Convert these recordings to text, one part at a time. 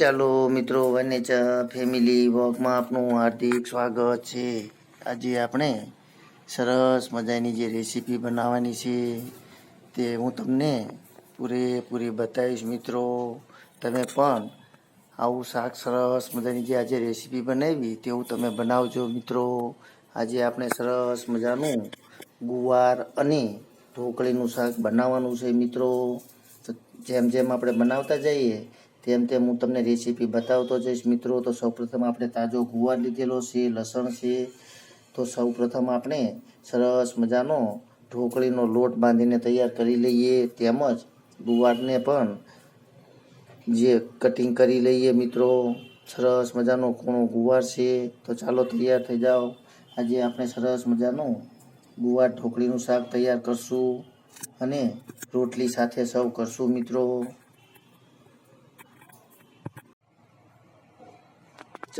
ચાલો મિત્રો વનેચા ફેમિલી વોકમાં આપનું હાર્દિક સ્વાગત છે. આજે આપણે સરસ મજાની જે રેસીપી બનાવવાની છે તે હું તમને પૂરેપૂરી બતાવીશ મિત્રો. તમે પણ આવું શાક સરસ મજાની જે આજે રેસીપી બનાવી તેવું તમે બનાવજો મિત્રો. આજે આપણે સરસ મજાનું ગુવાર અને ઢોકળીનું શાક બનાવવાનું છે મિત્રો. જેમ જેમ આપણે બનાવતા જઈએ તેમ તેમ હું તમને રેસીપી બતાવતો જઈશ. મિત્રો, તો સૌપ્રથમ આપણે તાજો ગુવાર લીધેલો છે, લસણ છે. તો સૌપ્રથમ આપણે સરસ મજાનો ઢોકળીનો લોટ બાંધીને તૈયાર કરી લઈએ. તેમજ ગુવારને પણ જે કટિંગ કરી લઈએ મિત્રો. સરસ મજાનો ખૂણો ગુવાર છે. તો ચાલો તૈયાર થઈ જાઓ. આજે આપણે સરસ મજાનું ગુવાર ઢોકળીનું શાક તૈયાર કરશું અને રોટલી સાથે સર્વ કરશું મિત્રો.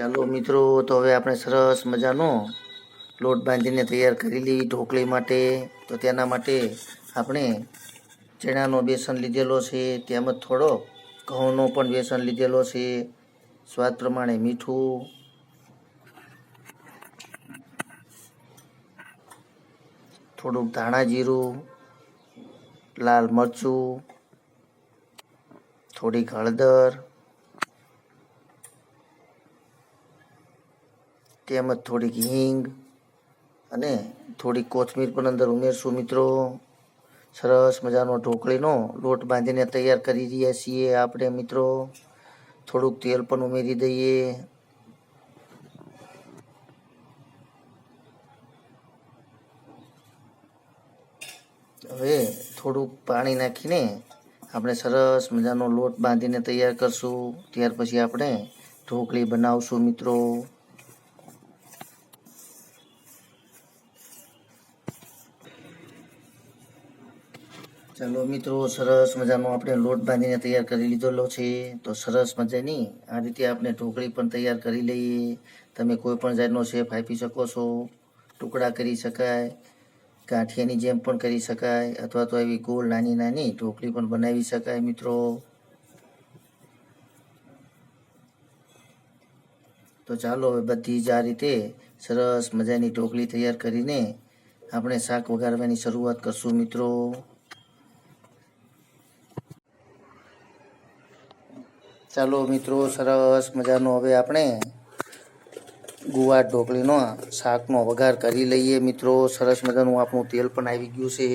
ચાલો મિત્રો, તો હવે આપણે સરસ મજાનો લોટ બાંધીને તૈયાર કરી લઈએ ઢોકળી માટે. તો તેના માટે આપણે ચણાનો બેસન લીધેલો છે, તેમજ થોડો ઘઉંનો પણ બેસન લીધેલો છે. સ્વાદ પ્રમાણે મીઠું. થોડુંક ધાણા જીરું, લાલ મરચું, થોડીક હળદર તેમજ થોડીક હિંગ અને થોડીક કોથમીર પણ અંદર ઉમેરશું મિત્રો. સરસ મજાનો ઢોકળીનો લોટ બાંધીને તૈયાર કરી રહ્યા છીએ આપણે મિત્રો. થોડુંક તેલ પણ ઉમેરી દઈએ. હવે થોડુંક પાણી નાખીને આપણે સરસ મજાનો લોટ બાંધીને તૈયાર કરશું. ત્યાર પછી આપણે ઢોકળી બનાવશું મિત્રો. ચાલો મિત્રો, સરસ મજાનો આપણે લોટ બાંધીને તૈયાર કરી લીધેલો છે. તો સરસ મજાની આ રીતે આપણે ઢોકળી પણ તૈયાર કરી લઈએ. તમે કોઈ પણ જાતનો શેપ આપી શકો છો. ટુકડા કરી શકાય, ગાંઠિયાની જેમ પણ કરી શકાય, અથવા તો એવી ગોળ નાની નાની ઢોકળી પણ બનાવી શકાય મિત્રો. તો ચાલો હવે બધી જ આ રીતે સરસ મજાની ઢોકળી તૈયાર કરીને આપણે શાક વઘારવાની શરૂઆત કરશું મિત્રો. ચાલો મિત્રો, સરસ મજાનો હવે આપણે ગુવાર ઢોકળીનો શાકનો વઘાર કરી લઈએ મિત્રો. સરસ મજાનું આપણું તેલ પણ આવી ગયું છે.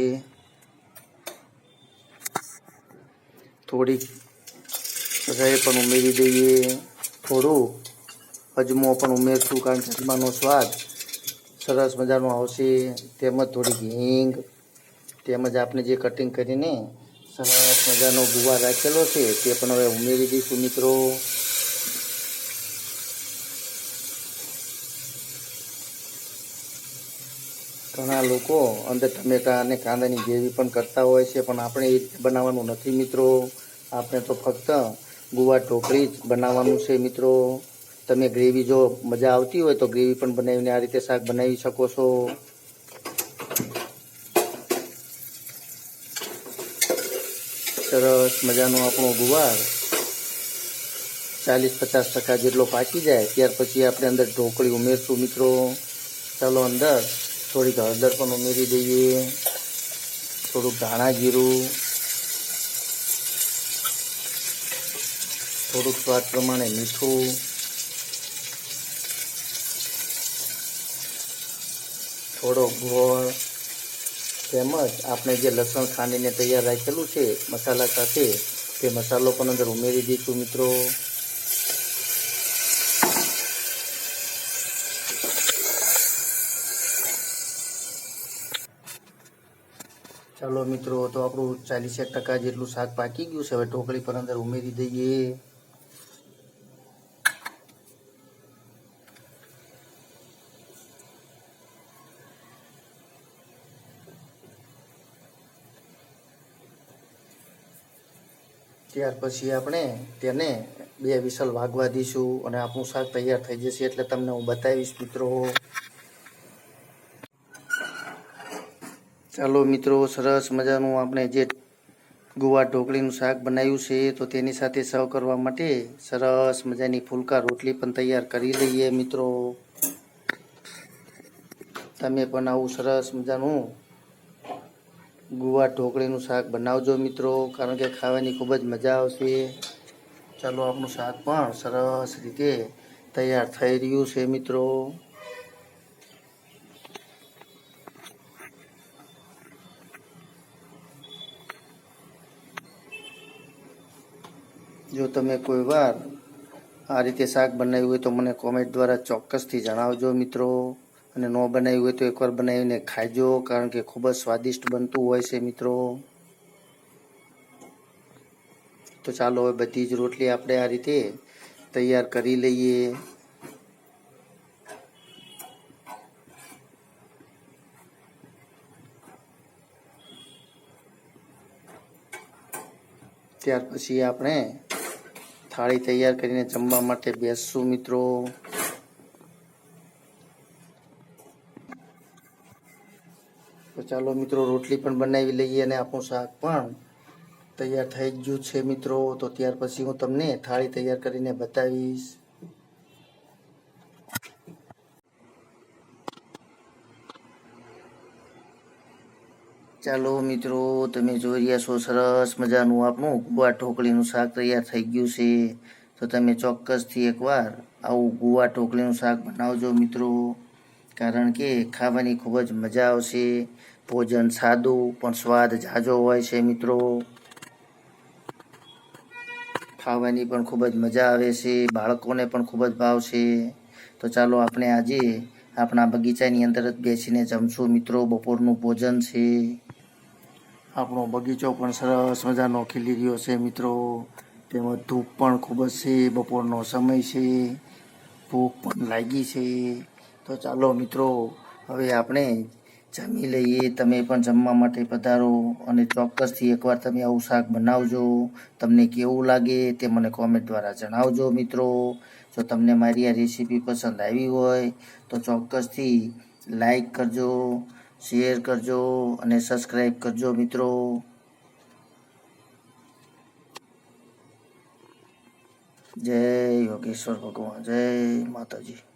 થોડીક રહે પણ ઉમેરી દઈએ. થોડું અજમો પણ ઉમેરશું કારણ કે અજમાનો સ્વાદ સરસ મજાનો આવશે. તેમજ થોડીક હિંગ તેમજ આપણે જે કટિંગ કરીને સરસ મજાનો ગુવાર રાખેલો છે, તે પણ હવે ઉમેરી દઈશું મિત્રો. ઘણા લોકો અંદર ટમેટા અને કાંદાની ગ્રેવી પણ કરતા હોય છે, પણ આપણે એ રીતે બનાવવાનું નથી મિત્રો. આપણે તો ફક્ત ગુવાર ઢોકળી જ બનાવવાનું છે મિત્રો. તમે ગ્રેવી જો મજા આવતી હોય તો ગ્રેવી પણ બનાવીને આ રીતે શાક બનાવી શકો છો. સરસ મજાનો આપણો ગુવાર. ચાલીસ પચાસ ટકા જેટલો પાકી જાય, ત્યાર પછી આપણે અંદર ઢોકળી ઉમેરશું મિત્રો. ચાલો અંદર થોડીક હળદર પણ ઉમેરી દઈએ. થોડુંક ધાણા જીરું. થોડુંક સ્વાદ પ્રમાણે મીઠું. થોડો ગોળ. તેમજ આપણે જે લસણ ખાંડીને તૈયાર રાખેલું છે, મસાલા સાથે, તે મસાલો પણ અંદર ઉમેરી દઈશું મિત્રો. ચાલો મિત્રો, તો આપણું ચાલીસેક ટકા જેટલું શાક પાકી ગયું છે, હવે ઢોકળી પર અંદર ઉમેરી દઈએ. ત્યાર પછી આપણે તેને બે વિસલ વાગવા દઈશું અને આપણું શાક તૈયાર થઈ જશે એટલે તમને હું બતાવીશ મિત્રો. ચાલો મિત્રો, સરસ મજાનું આપણે જે ગુવાર ઢોકળીનું શાક બનાવ્યું છે, તો તેની સાથે સર્વ કરવા માટે સરસ મજાની ફૂલકા રોટલી પણ તૈયાર કરી લઈએ મિત્રો. તમે પણ આવું સરસ મજાનું ગુવાર ઢોકળીનું શાક બનાવજો મિત્રો, કારણ કે ખાવાની ખૂબ જ મજા આવશે. ચાલો, આપણું શાક પણ સરસ રીતે તૈયાર થઈ રહ્યું છે મિત્રો. જો તમે કોઈ વાર આ રીતે શાક બનાવ્યું હોય તો મને કોમેન્ટ દ્વારા ચોક્કસથી જણાવજો મિત્રો. અને ન બનાવ્યું હોય તો એકવાર બનાવીને ખાજો, કારણ કે ખૂબ જ સ્વાદિષ્ટ બનતું હોય છે મિત્રો. તો ચાલો હવે બધી જ રોટલી આપણે આ રીતે તૈયાર કરી લઈએ. ત્યાર પછી આપણે થાળી તૈયાર કરીને જમવા માટે બેસશું મિત્રો. ચાલો મિત્રો, રોટલી પણ બનાવી લઈએ અને આપણું શાક પણ તૈયાર થઈ ગયું છે મિત્રો. તો ત્યાર પછી હું તમને થાળી તૈયાર કરીને બતાવીશ. ચાલો મિત્રો, તમે જોઈ રહ્યા છો, સરસ મજાનું આપણું ગુવા ઢોકળીનું શાક તૈયાર થઈ ગયું છે. તો તમે ચોક્કસથી એકવાર આવું ગુવા ઢોકળીનું શાક બનાવજો મિત્રો, કારણ કે ખાવાની ખૂબ જ મજા આવશે. ભોજન સાદું, પણ સ્વાદ ઝાઝો હોય છે મિત્રો. ખાવાની પણ ખૂબ જ મજા આવે છે, બાળકોને પણ ખૂબ જ ભાવશે તો ચાલો આપણે આજે આપણા બગીચાની અંદર જ બેસીને જમશું મિત્રો, બપોરનું ભોજન છે. આપણો બગીચો પણ સરસ મજાનો ખીલી રહ્યો છે મિત્રો. તેમાં ધૂપ પણ ખૂબ જ છે, બપોરનો સમય છે, ભૂખ પણ લાગી છે. તો ચાલો મિત્રો, હવે આપણે જમી લઈએ, તમે પણ જમવા માટે પધારો અને ચોક્કસથી એકવાર તમે આવું શાક બનાવજો. તમને કેવું લાગે તે મને કોમેન્ટ દ્વારા જણાવજો મિત્રો. જો તમને મારી આ રેસીપી પસંદ આવી હોય, તો ચોક્કસથી લાઈક કરજો શેર કરજો અને સબસ્ક્રાઈબ કરજો મિત્રો. જય યોગેશ્વર ભગવાન, જય માતાજી.